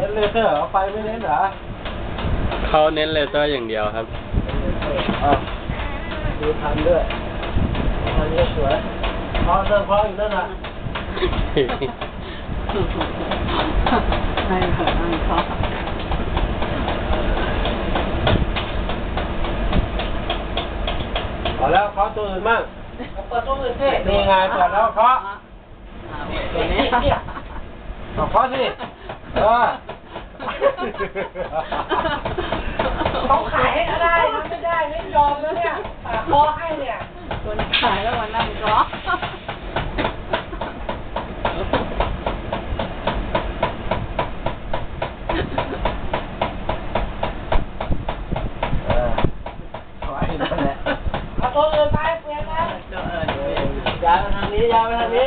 เน้นเลเซอร์เอาไฟไม่เน้นเหรอเขาเน้นเลเซอร์อย่างเดียวครับอะดูทันด้วยทันเยอะสวยพอเริ่มพออยู่นั่นน่ะไม่ค่ะไม่ค่ะพอแล้วเคาะตัวอื่นมั่งเปิดตัวอื่นสินี่ไงเปิดแล้วเคาะตัวนี้เอาเคาะสิเออ ต้องขายให้ก็ได้นะไม่ได้ไม่ยอมแล้วเนี่ยปากคอให้เนี่ยคนขายแล้ววันนั่งก็เออเคาะให้นั่นแหละเอาตัวอื่นไปเปลี่ยนนะย้ายมาทางนี้ย้ายมาทางนี้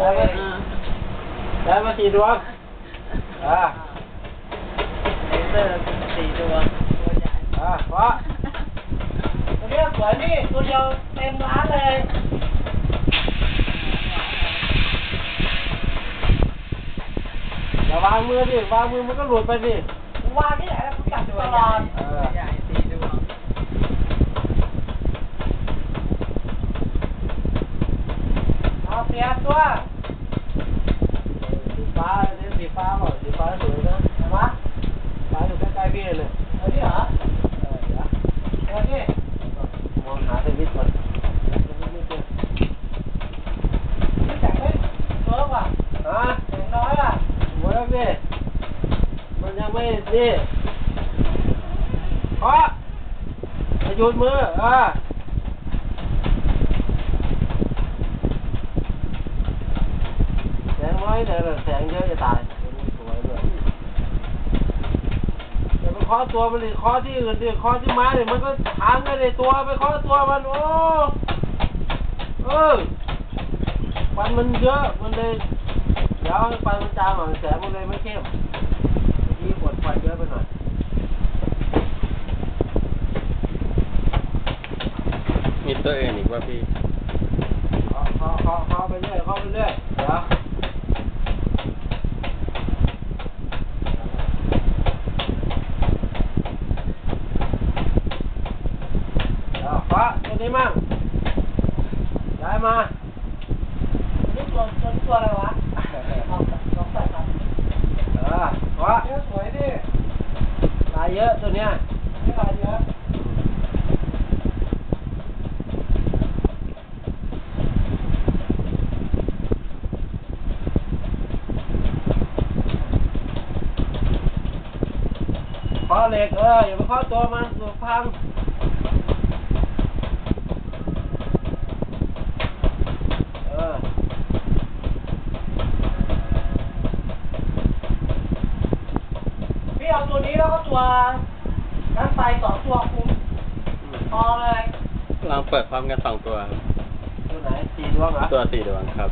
ย้ายมาย้ายมาสี่ดวงอ่าเลเซอร์สี่ดวงตัวใหญ่อ่าเคาะตัวเนี้ยสวยนี่ตัวเดียวเต็มร้านเลยอย่าวางมือดิวาง มือมันก็หลุดไปดิวางที่ไหนแล้วกูจับตลอดเออใหญ่สี่ดวงเล้ๆพี่เลย เอาที่เหรอ เออเดี๋ยว เอาที่ มองหาสวิตช์ก่อน ไม่แต่งไม่เฟิร์กว่ะ ฮะ เสียงน้อยอ่ะ หมดแล้วพี่มันยังไม่นี่เคาะอย่าหยุดมือเออแสงน้อยแต่แสงเยอะจะตาย เคาะตัวมันดิเคาะที่อื่นดิเคาะที่ไม้ดิมันก็ทางกันในตัวไปเคาะตัวมันโอ้เออฟันมันเยอะมันเลยเดี๋ยวให้ไฟมันจางหน่อยแสงมันเลยไม่เข้มเมื่อกี้กดไฟเยอะไปหน่อยมีตัวอื่นอีกว่าพี่เคาเคาะเคาะเคาะไปเรื่อยเคาะไปเรื่อยเดี๋ยว ตัวนี้มั่งย้ายมานี่ตัวตัวตัวอะไรวะเอาลองใส่ครับเออเคาะเนี่ยสวยดิลายเยอะตัวเนี้ยนี่ลายเยอะเคาะเหล็กเอออย่าไปเคาะตัวมันตัวพัง นี้แล้วก็ตัวนั้นไปสองตัวคุมพอเลยลองเปิดพร้อมกันสองตัวครับตัวไหนสี่ดวงเหรอตัวสี่ดวงครับ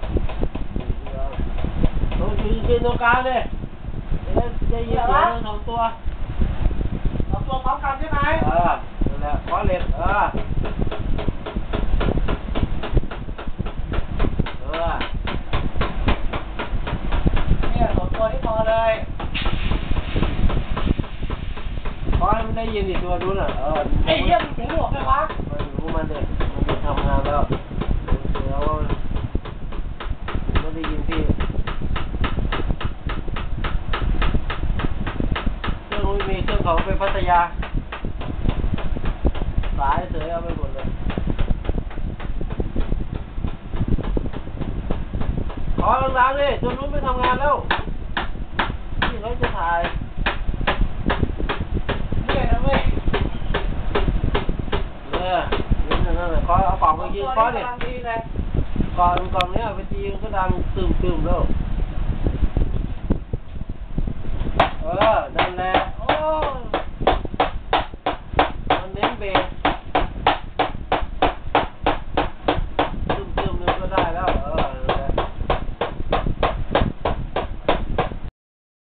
ตรงยืนยืนตรงกลางเลยจะได้จะยืนเสียงสองตัวสองตัวพร้อมกันใช่ไหมเออนั่นแหละขอเหล็กเออ ขอให้มันได้ยินอีกตัวนู้นอะเออไอ้เหี้ยมันถึงหมวกเลยวะมันรู้มันเด็กมันจะทำงานแล้วเสือว่ามันมันได้ยินพี่เครื่องนู้นมีเครื่องเขาไปพัทยาสายเสือเอาไปหมดเลยขอหลังๆเลยจนนู้นไม่ทำงานแล้วที่เขาจะถ่าย ยิงขอดิตัวนี้กำลังดีเลยก่อนก่องเนี้ยไปยิงก็ดังตึมตึมแล้ว